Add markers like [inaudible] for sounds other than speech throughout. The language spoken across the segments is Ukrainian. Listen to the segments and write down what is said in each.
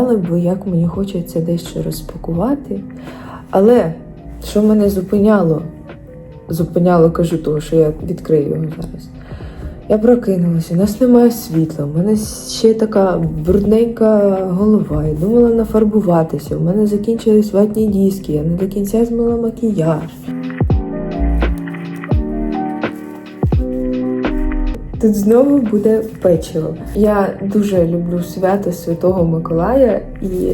знали б, як мені хочеться дещо розпакувати. Але що мене зупиняло? Зупиняло, кажу, того, що я відкрию його зараз. Я прокинулася, у нас немає світла, у мене ще така брудненька голова. Я думала нафарбуватися. У мене закінчились ватні диски, я не до кінця змила макіяж. Тут знову буде печиво. Я дуже люблю свято Святого Миколая і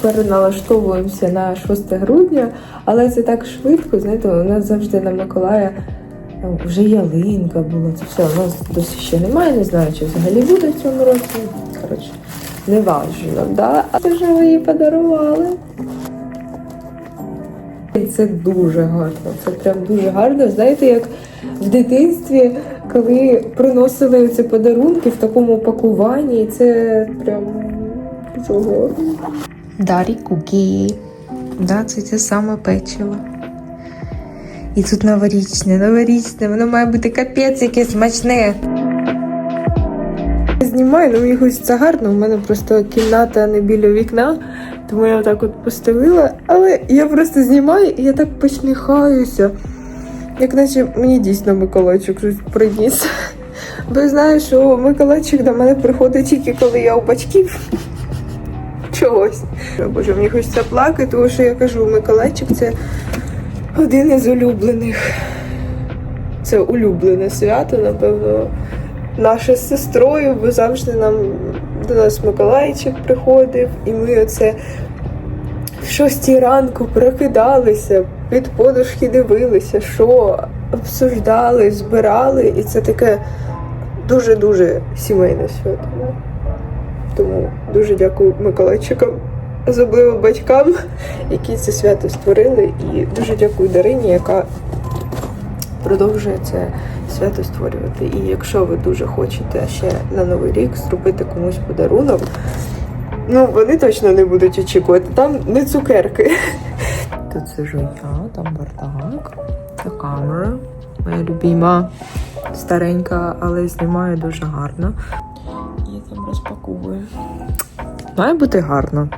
переналаштовуємося на 6 грудня, але це так швидко. Знаєте, у нас завжди на Миколая ну, вже ялинка була. Це все. У нас досі ще немає, не знаю, чи взагалі буде в цьому році. Коротше, не важливо, да? А вже ви її подарували. І це дуже гарно. Це прям дуже гарно. Знаєте, як в дитинстві, коли приносили ці подарунки в такому пакуванні, і це прям гарно. Дарі кукі. Да, це те саме печиво. І тут новорічне, новорічне, воно має бути капець яке смачне. Знімаю, ну мені хочеться гарно. У мене просто кімната не біля вікна, тому я отак от поставила. Але я просто знімаю і я так посміхаюся. Як наче мені дійсно Миколайчик приніс. Бо я знаю, що Миколайчик до мене приходить тільки коли я у батьків. Чогось. Боже, мені хочеться плакати, тому що я кажу, Миколайчик це один із улюблених. Це улюблене свято, напевно, наше з сестрою, бо завжди нам до нас Миколайчик приходив, і ми оце в шостій ранку прокидалися, під подушки дивилися, що обсуждали, збирали, і це таке дуже-дуже сімейне свято. Тому дуже дякую Миколайчикам, особливо батькам, які це свято створили, і дуже дякую Дарині, яка продовжує це свято створювати. І якщо ви дуже хочете ще на новий рік зробити комусь подарунок, ну вони точно не будуть очікувати. Там не цукерки. Тут сижу я, там бардак, це камера, моя любима, старенька, але знімає дуже гарно. Я там розпаковую. Має бути гарно.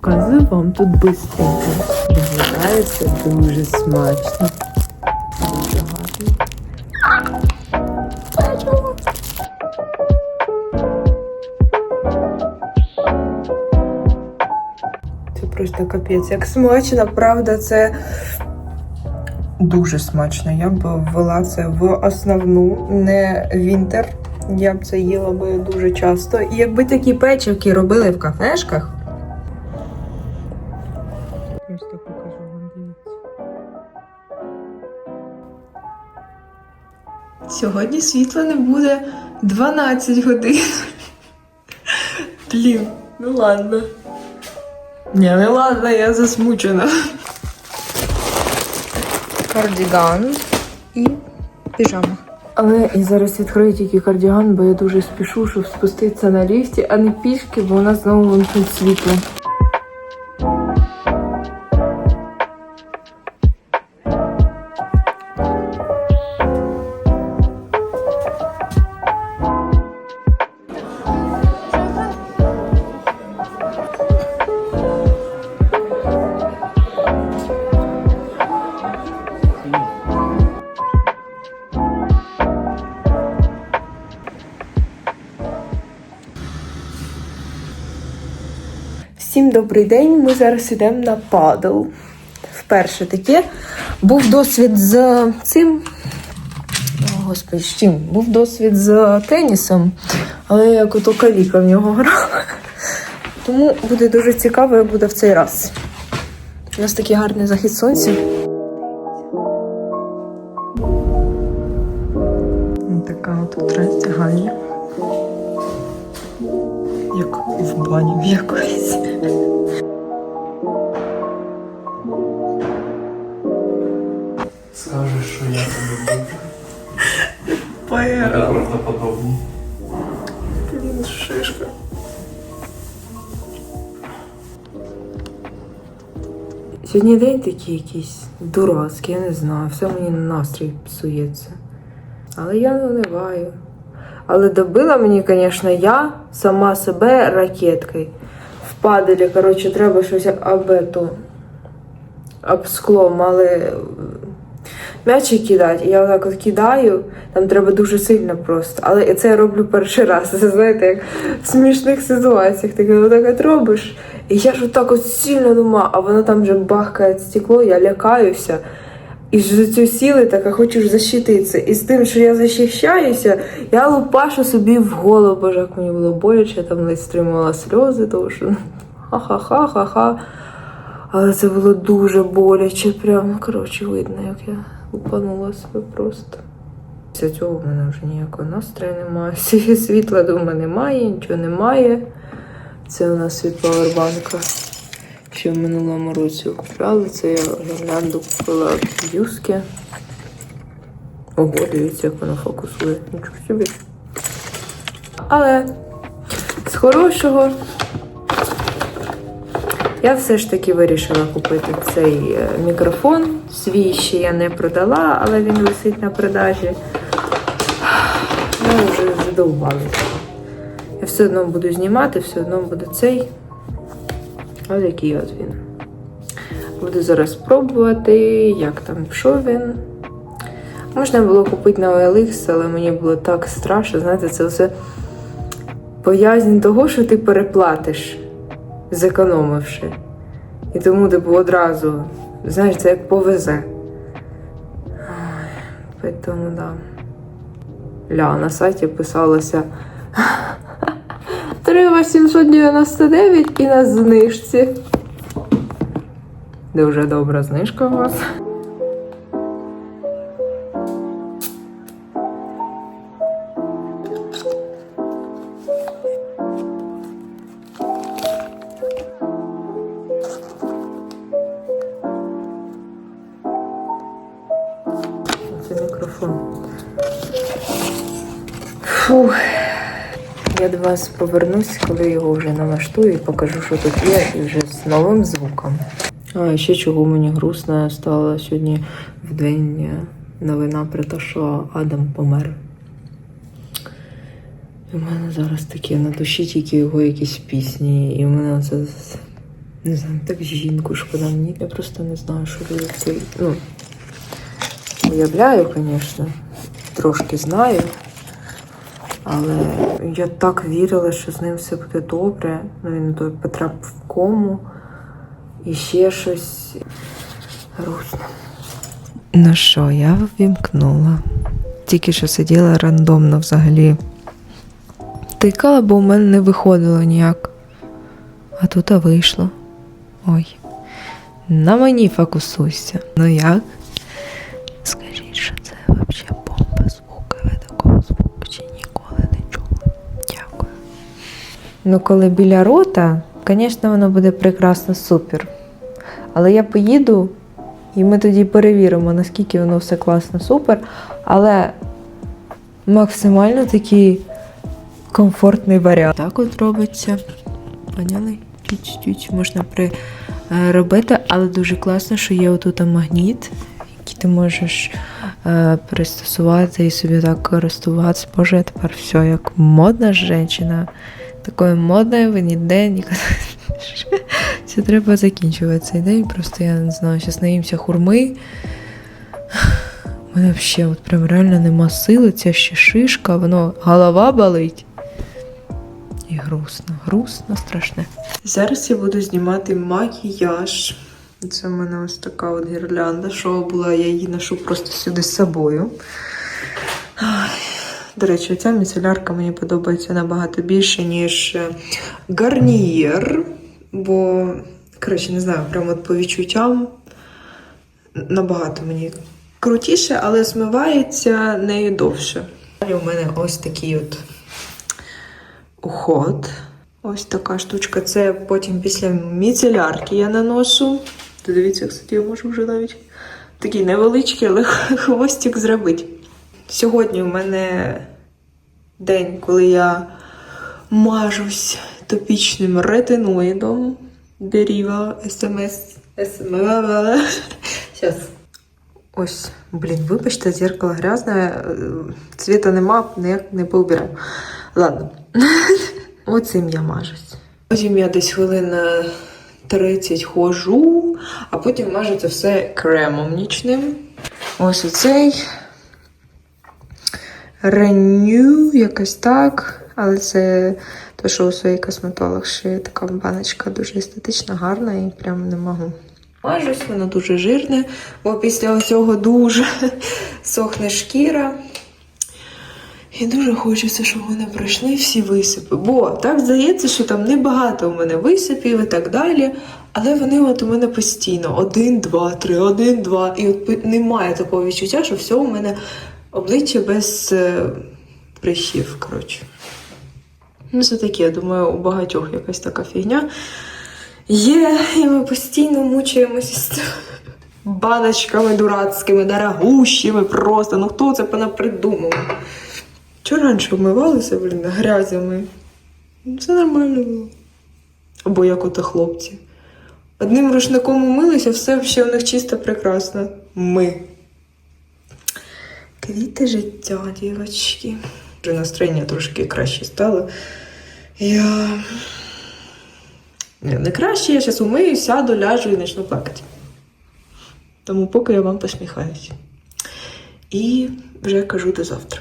Показую вам тут бистренько. Виглядається дуже смачно. Це капець. Як смачно, правда, це дуже смачно. Я б ввела це в основну, не вінтер. Я б це їла би дуже часто. І якби такі печивки робили в кафешках. Просто покажу вам дивіться. Сьогодні світла не буде 12 годин. Блін, ну ладно. Ні, ну ладно, я засмучена. Кардіган і піжама. Але я зараз відкрию тільки кардіган, бо я дуже спішу, щоб спуститися на ліфті, а не пішки, бо у нас знову вимкнуть світло. Всім добрий день. Ми зараз йдемо на падл. Вперше таке. Був досвід з цим. О, господи, з чим? Був досвід з тенісом, але я як ото каліка в нього грала. Тому буде дуже цікаво, як буде в цей раз. У нас такий гарний захід сонця. Це Поера. правдоподобно. Блін, шишка. Сьогодні день такий якийсь дурацький, я не знаю. Все мені настрій псується. Але я не униваю. Але добила мені, звісно, я сама себе ракеткою. В паделі, коротше, треба щось об ету, об скло мали м'ячі кидати. І я отак от кидаю, там треба дуже сильно просто. Але це я роблю перший раз. Це [laughs] знаєте, як в смішних ситуаціях. Ти отак от робиш. І я ж отак от сильно думаю, а воно там вже бахкає стекло, я лякаюся. І ж за цю сіли так, а хочеш защититися. І з тим, що я захищаюся, я лупашу собі в голову. Боже, як мені було боляче, я там ледь стримувала сльози, тому що [laughs] ну, ха-ха-ха, ха-ха. Але це було дуже боляче, прямо, коротше, видно, як я лупанула себе просто. Після цього в мене вже ніякого настрою немає. [laughs] Сві- Світла дома немає, нічого немає. Це у нас від павербанка. Ще в минулому році купляли. Це я гірлянду купила в юскі. Ого, дивіться, як воно фокусує. Нічого собі. Але з хорошого я все ж таки вирішила купити цей е, мікрофон. Свій ще я не продала, але він висить на продажі. Ну, вже задовбали. Я все одно буду знімати, все одно буде цей. Ось який от він. Буду зараз пробувати, як там, що він. Можна було купити на OLX, але мені було так страшно. Знаєте, це все боязнь того, що ти переплатиш, зекономивши. І тому типу одразу, знаєш, це як повезе. Ой, Тому да. Ля, на сайті писалося [laughs] 3899 і на знижці. Дуже добра знижка у вас. Вас повернусь, коли його вже налаштую і покажу, що тут є, і вже з новим звуком. А ще чого мені грустно стало сьогодні в день новина про те, що Адам помер. І в мене зараз таке на душі тільки його якісь пісні, і в мене це не знаю, так жінку шкода мені. Я просто не знаю, що цей. Ну, уявляю, звісно, трошки знаю. Але я так вірила, що з ним все буде добре. Ну, він той потрапив в кому і ще щось грустно. Ну що, я ввімкнула. Тільки що сиділа рандомно взагалі. Тикала, бо у мене не виходило ніяк. А тут а вийшло. Ой. На мені фокусуйся. Ну як? Скажіть, що це взагалі Ну, коли біля рота, звісно, воно буде прекрасно супер. Але я поїду, і ми тоді перевіримо, наскільки воно все класно, супер. Але максимально такий комфортний варіант. Так от робиться. Поняли? Чуть-чуть можна при, е, але дуже класно, що є отут магніт, який ти можеш е, пристосувати і собі так користуватися. Боже, я тепер все як модна жінка. Такою модною ви ніде ніколи. Це треба закінчувати цей день. Просто я не знаю, зараз наїмся хурми. У мене взагалі от прям реально нема сили, ця ще шишка, воно голова болить. І грустно, грустно, страшне. Зараз я буду знімати макіяж. Це в мене ось така от гірлянда. Що була, я її ношу просто сюди з собою. Ай. До речі, ця міцелярка мені подобається набагато більше, ніж е, гарнієр. Бо, коротше, не знаю, прямо по відчуттям набагато мені крутіше, але змивається нею довше. Далі у мене ось такий от уход. Ось така штучка. Це потім після міцелярки я наношу. Дивіться, кстати, я можу вже навіть такий невеличкий, але [laughs] хвостик зробити. Сьогодні у мене день, коли я мажусь топічним ретиноїдом. Беріва СМС. Зараз. Ось, блін, вибачте, зеркало грязне, е, цвіта нема, ніяк не поубираю. Ладно. [laughs] Оцим я мажусь. Потім я десь хвилин 30 ходжу, а потім мажу це все кремом нічним. Ось оцей. Renew, якось так. Але це те, що у своїй косметолог шиє така баночка дуже естетична, гарна і прям не можу. Мажусь, воно дуже жирне, бо після цього дуже сохне шкіра. І дуже хочеться, щоб вони пройшли всі висипи. Бо так здається, що там небагато у мене висипів і так далі. Але вони от у мене постійно один, два, три, один, два. І от немає такого відчуття, що все у мене обличчя без е, прищів. Коротше. Ну, це таке, я думаю, у багатьох якась така фігня є, і ми постійно мучаємося з баночками дурацькими, дорогущими просто. Ну хто це понапридумав? Чого раніше вмивалися, блін, грязями? Ну, Це нормально було. Або як ото хлопці. Одним рушником умилися, все ще у них чисто прекрасно. Ми. Квіти життя, дівочки. Вже настроєння трошки краще стало. Я. не, не краще, я зараз умию, сяду, ляжу і почну плакати. Тому поки я вам посміхаюся. І вже кажу до завтра.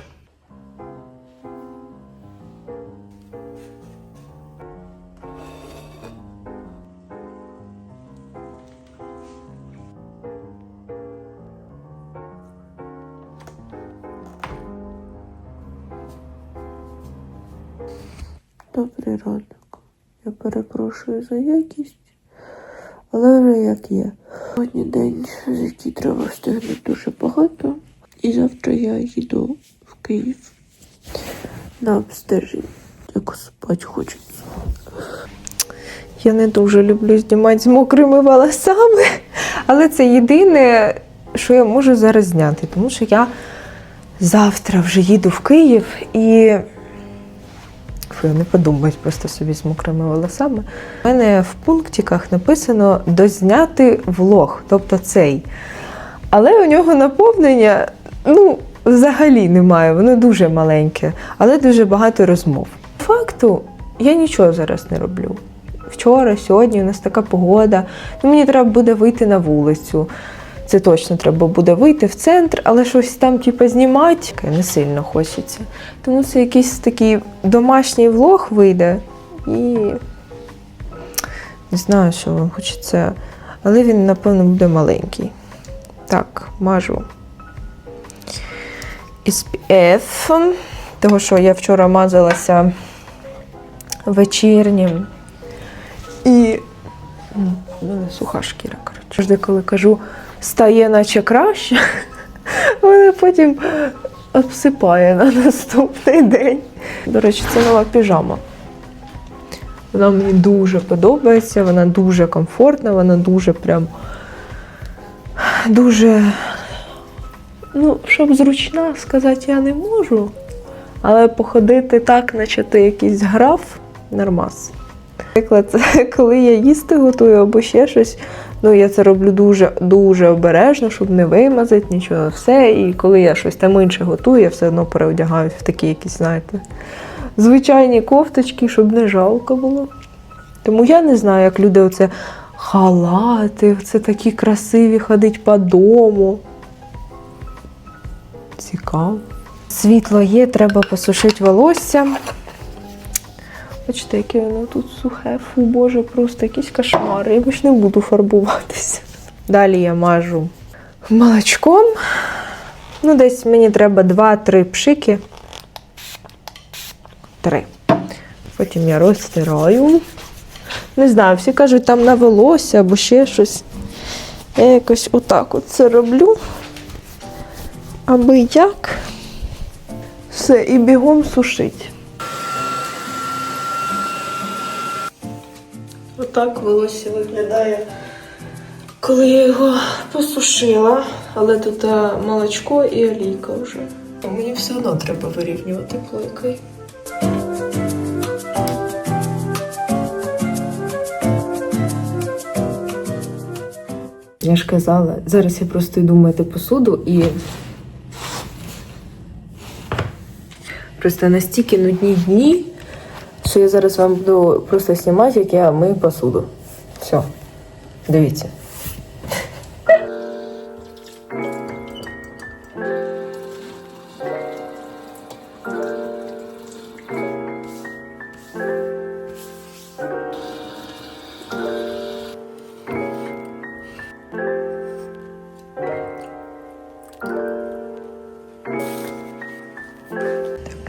За якість, але вже як є. Сьогодні день, за який треба встигнути дуже багато. І завтра я їду в Київ на обстеження. Як спати хочеться. Я не дуже люблю знімати з мокрими волосами, але це єдине, що я можу зараз зняти, тому що я завтра вже їду в Київ і. Фу, не подумають просто собі з мокрими волосами. У мене в пунктиках написано дозняти влог, тобто цей. Але у нього наповнення ну, взагалі немає, воно дуже маленьке, але дуже багато розмов. Факту, я нічого зараз не роблю. Вчора, сьогодні у нас така погода. Ну, мені треба буде вийти на вулицю. Це точно треба буде вийти в центр, але щось там, типу, знімати не сильно хочеться. Тому це якийсь такий домашній влог вийде. І не знаю, що вам хочеться. Але він, напевно, буде маленький. Так, мажу SPF, того, що я вчора мазалася вечірнім. І м, у суха шкіра, коротше. Завжди, коли кажу, стає наче краще, [laughs] мене потім обсипає на наступний день. До речі, це нова піжама. Вона мені дуже подобається, вона дуже комфортна, вона дуже прям дуже. Ну, щоб зручна сказати, я не можу. Але походити так, наче ти якийсь граф, нормас. Наприклад, [laughs] коли я їсти готую або ще щось, ну я це роблю дуже дуже обережно, щоб не вимазати нічого, все. І коли я щось там інше готую, я все одно переодягаюсь в такі якісь, знаєте, звичайні кофточки, щоб не жалко було. Тому я не знаю, як люди оце халати, це такі красиві ходить по дому. Цікаво. Світло є, треба посушити волосся. Бачите, яке воно тут сухе. Фу, боже, просто якісь кошмари. Я більш не буду фарбуватися. Далі я мажу молочком. Ну, десь мені треба 2-3 пшики. Три. Потім я розтираю. Не знаю, всі кажуть, там на волосся або ще щось. Я якось отак от це роблю. Аби як. Все, і бігом сушить. Отак волосся виглядає, коли я його посушила, але тут молочко і олійка вже. Мені все одно треба вирівнювати плойкою. Я ж казала, зараз я просто йду мити посуду і. Просто настільки нудні дні, що я зараз вам буду просто знімати, як я мию посуду. Все. Дивіться.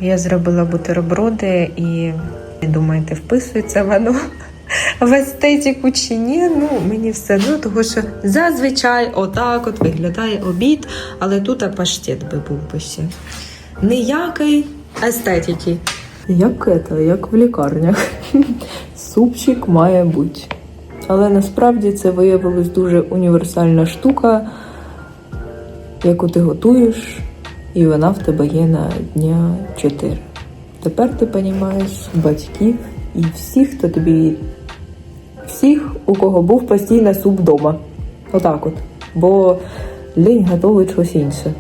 Я зробила бутерброди і думаєте, вписується воно в естетику чи ні? Ну, мені все одно, тому що зазвичай отак от виглядає обід, але тут паштет би був би ще. Ніякої естетики. Як це, як в лікарнях. Супчик має бути. Але насправді це виявилось дуже універсальна штука, яку ти готуєш, і вона в тебе є на дня 4. Тепер ти розумієш батьків і всіх, хто тобі. Всіх, у кого був постійно суп вдома. Отак от. Бо лінь готовить щось інше.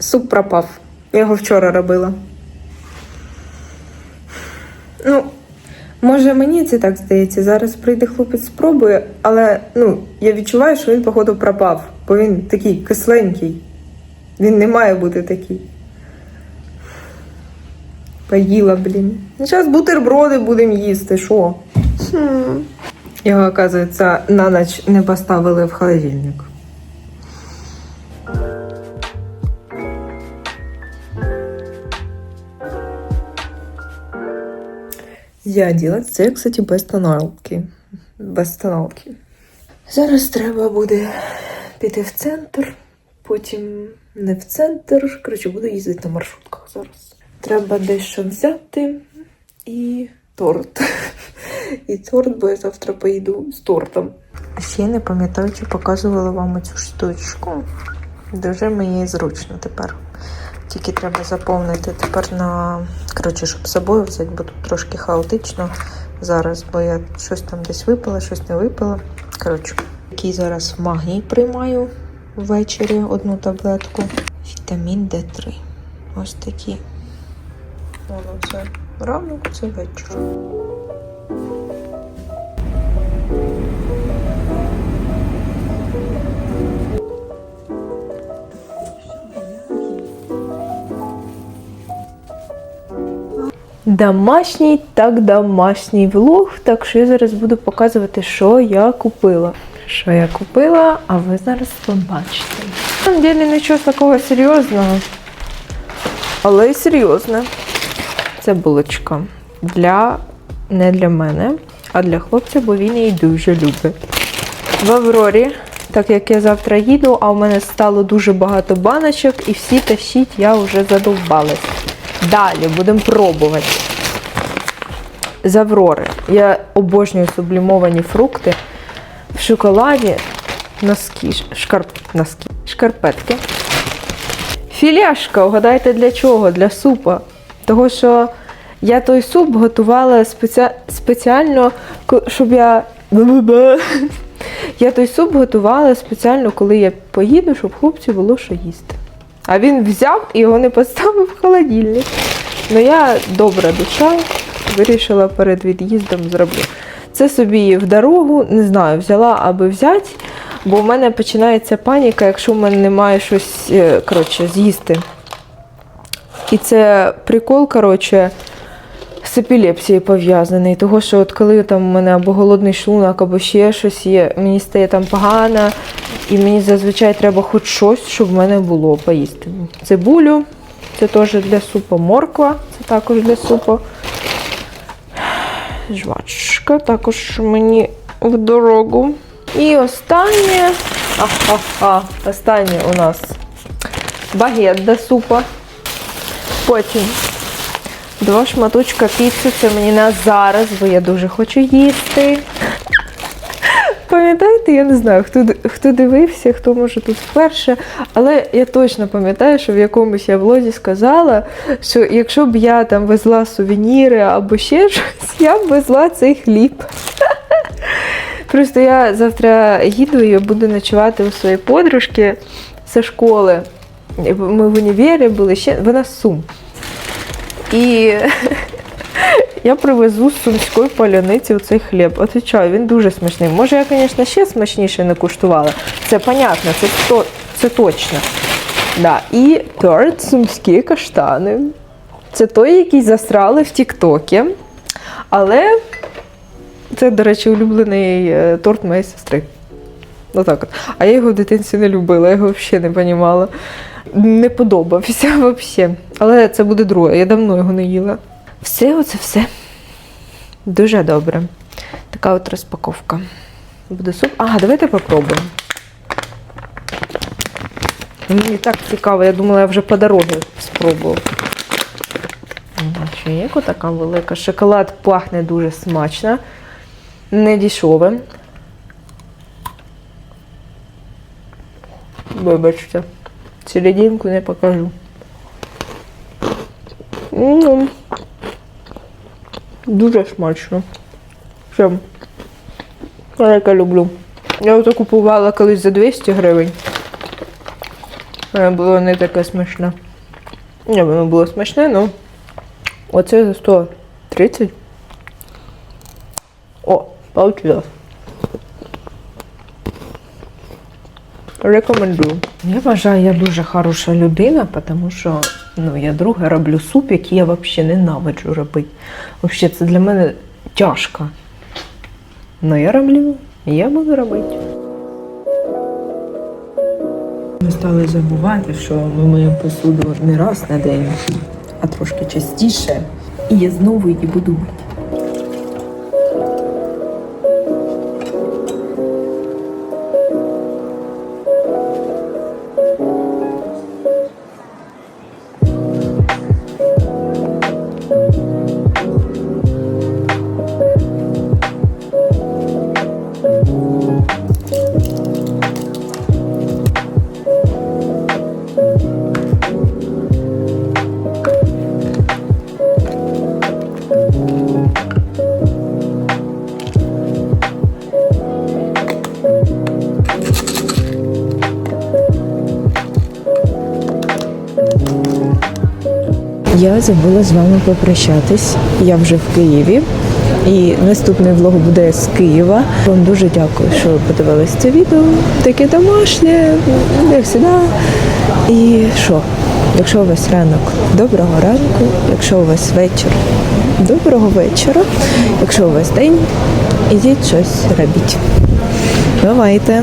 Суп пропав. Я його вчора робила. Ну, може, мені це так здається. Зараз прийде хлопець спробує, але ну, я відчуваю, що він, походу, пропав, бо він такий кисленький. Він не має бути такий. Поїла, блін. Ну, зараз бутерброди будемо їсти, що? Хм. Його, оказується, на ніч не поставили в холодильник. Я оділа це, кстати, без тоналки. Без тоналки. Зараз треба буде піти в центр, потім не в центр. Коротше, буду їздити на маршрутках зараз. Треба дещо взяти і торт. І торт, бо я завтра поїду з тортом. Ще не пам'ятаю, чи показувала вам цю штучку. Дуже мені зручно тепер. Тільки треба заповнити тепер на. Коротше, щоб з собою взяти, бо тут трошки хаотично зараз, бо я щось там десь випила, щось не випила. Коротше, який зараз магній приймаю ввечері одну таблетку. Вітамін Д3. Ось такі. Воно це ранок, це вечір. Домашній так домашній влог, так що я зараз буду показувати, що я купила. Що я купила, а ви зараз побачите. На самом деле нічого такого серйозного, але й серйозне. Це булочка для не для мене, а для хлопця, бо він її дуже любить. В Аврорі, так як я завтра їду, а в мене стало дуже багато баночок, і всі тащить, я вже задовбалась. Далі будемо пробувати. З Аврори. Я обожнюю сублімовані фрукти. В шоколаді носки, шкарп, носки, шкарпетки. Філяшка, угадайте для чого? Для супа. Того, що я той суп готувала спеці... спеціально, щоб я. [laughs] Я той суп готувала спеціально, коли я поїду, щоб хлопцю було що їсти. А він взяв і його не поставив в холодильник. Ну я добра душа, вирішила перед від'їздом зроблю. Це собі в дорогу, не знаю, взяла аби взяти, бо в мене починається паніка, якщо в мене немає щось е, коротше, з'їсти. І це прикол, коротше, з епілепсією пов'язаний. Того, що от коли там у мене або голодний шлунок, або ще щось є, мені стає там погано, і мені зазвичай треба хоч щось, щоб в мене було поїсти. Цибулю, це теж для супу, морква, це також для супу. Жвачка також мені в дорогу. І останнє. Ага, останнє у нас багет до супа. Потім два шматочка піци. Це мені на зараз, бо я дуже хочу їсти. Пам'ятаєте, я не знаю, хто, хто дивився, хто може тут вперше, але я точно пам'ятаю, що в якомусь я влозі сказала, що якщо б я там везла сувеніри або ще щось, я б везла цей хліб. Просто я завтра їду і буду ночувати у своєї подружки зі школи. Ми в універі були ще, вона Сум. І [laughs] я привезу з сумської поляниці цей хліб. Отвічаю, він дуже смачний. Може, я, звісно, ще смачніше не куштувала. Це понятно, це, то, це точно. Да. І торт сумські каштани. Це той, який засрали в Тіктокі. Але це, до речі, улюблений е, торт моєї сестри. Отак от. А я його в дитинстві не любила, я його взагалі не розуміла. Не подобався [laughs] взагалі. Але це буде друге, я давно його не їла. Все, оце все. Дуже добре. Така от розпаковка. Буде суп. А, давайте попробуємо. Мені так цікаво, я думала, я вже по дорозі спробую. Чайку така велика. Шоколад пахне дуже смачно. Не дешеве. Вибачте. Серединку не покажу. М, Дуже смачно. Прям. Я яке люблю. Я ото купувала колись за 200 гривень. Але було не таке смачне. Ні, воно було смачне, ну. Оце за 130. О, получилось. Рекомендую. Я вважаю, я дуже хороша людина, тому що ну, я друге роблю суп, який я взагалі ненавиджу робити. Взагалі, це для мене тяжко. Ну я роблю, і я буду робити. Ми стали забувати, що ми миємо посуду не раз на день, а трошки частіше. І я знову її буду мити. Я забула з вами попрощатись. Я вже в Києві. І наступний влог буде з Києва. Вам дуже дякую, що ви подивились це відео. Таке домашнє, як завжди. І що? Якщо у вас ранок, доброго ранку. Якщо у вас вечір, доброго вечора. Якщо у вас день, ідіть щось робіть. Бувайте!